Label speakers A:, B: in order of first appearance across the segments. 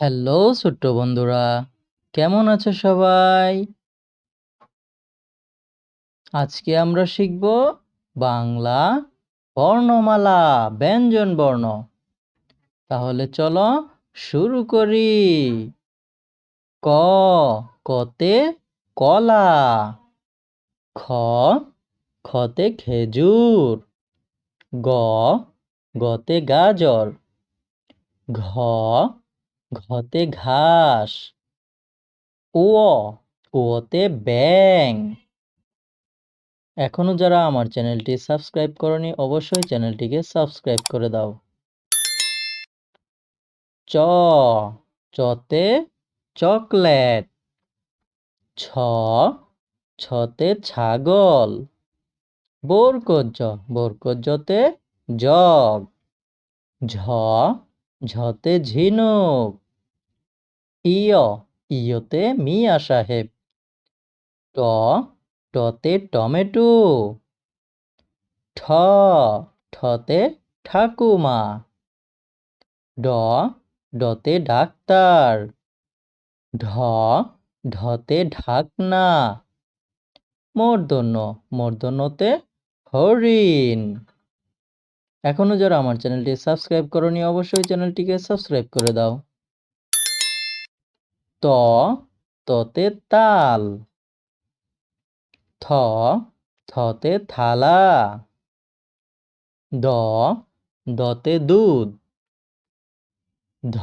A: Hello ছোট্ট বন্ধুরা, কেমন আছো সবাই? আজকে আমরা শিখব বাংলা বর্ণমালা, ব্যঞ্জন বর্ণ। তাহলে চলো শুরু করি। ক, কতে কলা। খ, খতে খেজুর। গ, গতে গাজর। ঘ ঘতে ঘাস। ও ওতে ব্যাং এখনও যারা আমার চ্যানেলটি সাবস্ক্রাইব করনি, অবশ্যই চ্যানেলটিকে সাবস্ক্রাইব করে দাও। চ, চতে চকলেট। ছ, ছতে ছাগল। বোরকজ বোরকজতে জগ। ঝ, ঝতে ঝিনুক। ইয় ইয়তে মিয়া সাহেব ট টতে টমেটো ঠ ঠতে ঠাকুমা ড ডতে ডাক্তার ঢ ঢতে ঢাকনা মূর্ধন্য মূর্ধন্যতে হরিণ এখনও যারা আমার চ্যানেলটি সাবস্ক্রাইব করনি, অবশ্যই চ্যানেলটিকে সাবস্ক্রাইব করে দাও। ততে তাল, থ, থতে থালা, দ, দতে দুধ, ধ,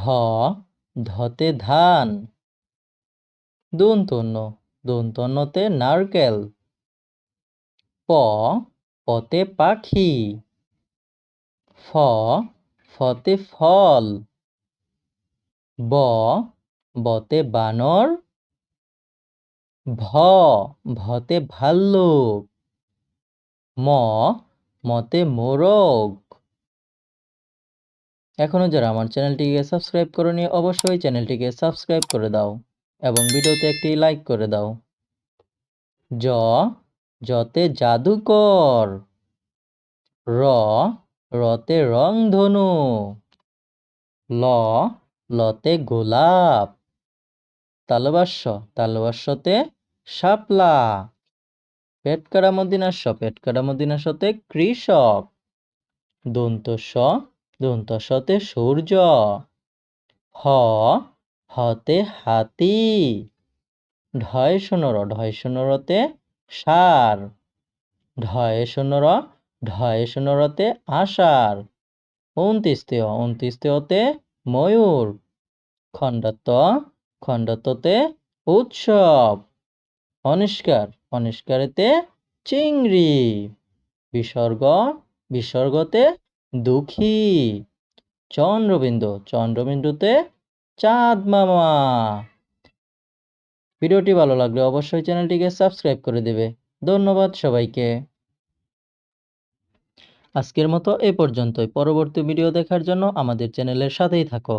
A: ধতে ধান, দন্তন্য দন্তন্যতে নারকেল, প, পতে পাখি, ফ, ফতে ফল, ব বতে বানর, ভ, ভতে ভাল্লুক, ম, মতে মোরগ। এখনও যারা আমার চ্যানেলটিকে সাবস্ক্রাইব করনি, অবশ্যই চ্যানেলটিকে সাবস্ক্রাইব করে দাও এবং ভিডিওতে একটি লাইক করে দাও। জ, যতে জাদুকর, র, রতে রংধনু, ল, লতে গোলাপ। তালবাস্য, তালবাস্যতে শাপলা। পেটকারা মদিনাস্য, পেটকারা মদিনাস্যতে কৃষক। দন্তস্ব দন্তস্বতে সূর্য। হ, হতে হাতি। ঢয় শূন্যর ঢয় শূন্যরতে সার। ঢয় শূন্যর ঢয় শূন্যরতে আষাঢ়। উনত্রিশতেয় উনত্রিশতেয়তে ময়ূর। খণ্ডত্ব খণ্ডত্বতে উৎসব। অনিষ্কার, অনিষ্কারেতে চিংড়ি। বিসর্গ, বিসর্গতে দুঃখী। চন্দ্রবিন্দু, চন্দ্রবিন্দুতে চাঁদ মামা। ভিডিওটি ভালো লাগলে অবশ্যই চ্যানেলটিকে সাবস্ক্রাইব করে দেবে। ধন্যবাদ সবাইকে। আজকের মতো এ পর্যন্তই। পরবর্তী ভিডিও দেখার জন্য আমাদের চ্যানেলের সাথেই থাকো।